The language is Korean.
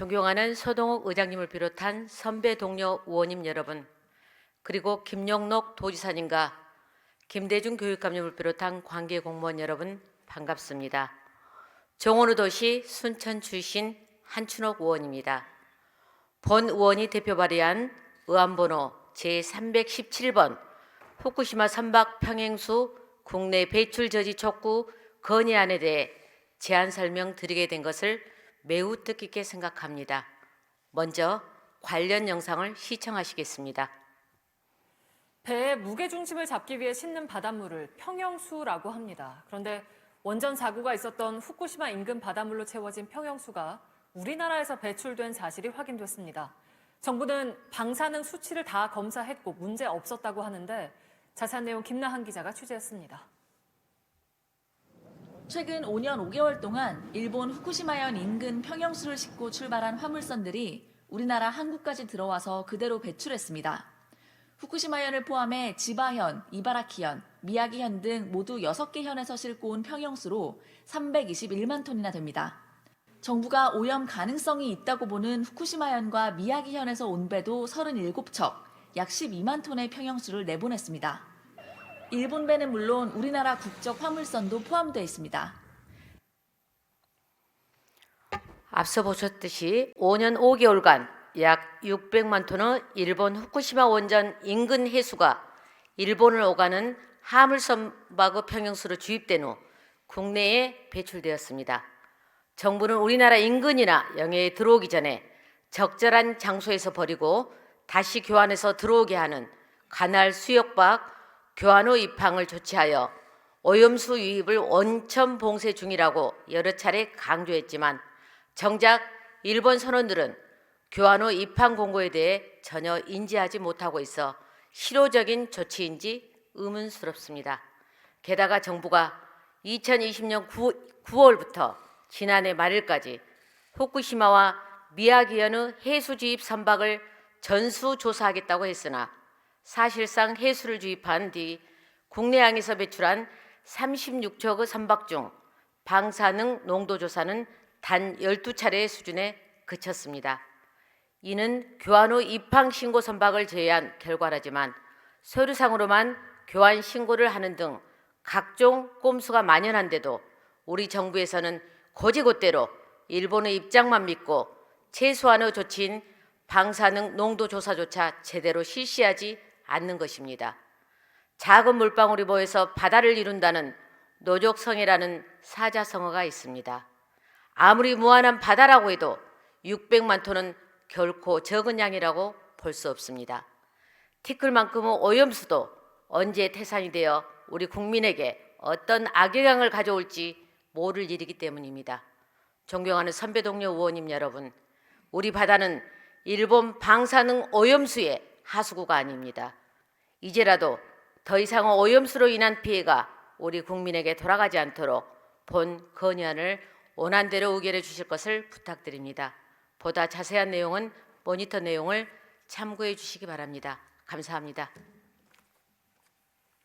존경하는 서동욱 의장님을 비롯한 선배 동료 의원님 여러분, 그리고 김용록 도지사님과 김대중 교육감님을 비롯한 관계 공무원 여러분 반갑습니다. 정원우 도시 순천 출신 한춘옥 의원입니다. 본 의원이 대표 발의한 의안번호 제317번 후쿠시마 선박 평행수 국내 배출 저지 촉구 건의안에 대해 제안 설명 드리게 된 것을 매우 뜻깊게 생각합니다. 먼저 관련 영상을 시청하시겠습니다. 배의 무게 중심을 잡기 위해 싣는 바닷물을 평형수라고 합니다. 그런데 원전 사고가 있었던 후쿠시마 인근 바닷물로 채워진 평형수가 우리나라에서 배출된 사실이 확인됐습니다. 정부는 방사능 수치를 다 검사했고 문제 없었다고 하는데 자세한 내용 김나한 기자가 취재했습니다. 최근 5년 5개월 동안 일본 후쿠시마현 인근 평형수를 싣고 출발한 화물선들이 우리나라 항구까지 들어와서 그대로 배출했습니다. 후쿠시마현을 포함해 지바현, 이바라키현, 미야기현 등 모두 6개 현에서 싣고 온 평형수로 321만 톤이나 됩니다. 정부가 오염 가능성이 있다고 보는 후쿠시마현과 미야기현에서 온 배도 37척, 약 12만 톤의 평형수를 내보냈습니다. 일본 배는 물론 우리나라 국적 화물선도 포함되어 있습니다. 앞서 보셨듯이 5년 5개월간 약 600만 톤의 일본 후쿠시마 원전 인근 해수가 일본을 오가는 화물선박의 평형수로 주입된 후 국내에 배출되었습니다. 정부는 우리나라 인근이나 영해에 들어오기 전에 적절한 장소에서 버리고 다시 교환해서 들어오게 하는 관할 수역박 교환 후 입항을 조치하여 오염수 유입을 원천 봉쇄 중이라고 여러 차례 강조했지만 정작 일본 선원들은 교환 후 입항 공고에 대해 전혀 인지하지 못하고 있어 실효적인 조치인지 의문스럽습니다. 게다가 정부가 2020년 9, 월부터 지난해 말일까지 후쿠시마와 미야기현의 해수 주입 선박을 전수 조사하겠다고 했으나 사실상 해수를 주입한 뒤 국내항에서 배출한 36척의 선박 중 방사능 농도 조사는 단 12차례의 수준에 그쳤습니다. 이는 교환 후 입항 신고 선박을 제외한 결과라지만 서류상으로만 교환 신고를 하는 등 각종 꼼수가 만연한데도 우리 정부에서는 고지곳대로 일본의 입장만 믿고 최소한의 조치인 방사능 농도 조사조차 제대로 실시하지 않는 것입니다. 작은 물방울이 모여서 바다를 이룬다는 노족성이라는 사자성어가 있습니다. 아무리 무한한 바다라고 해도 600만 톤은 결코 적은 양이라고 볼 수 없습니다. 티끌만큼의 오염수도 언제 태산이 되어 우리 국민에게 어떤 악영향을 가져올지 모를 일이기 때문입니다. 존경하는 선배 동료 의원님 여러분, 우리 바다는 일본 방사능 오염수의 하수구가 아닙니다. 이제라도 더 이상의 오염수로 인한 피해가 우리 국민에게 돌아가지 않도록 본 건의안을 원안대로 의결해 주실 것을 부탁드립니다. 보다 자세한 내용은 모니터 내용을 참고해 주시기 바랍니다. 감사합니다.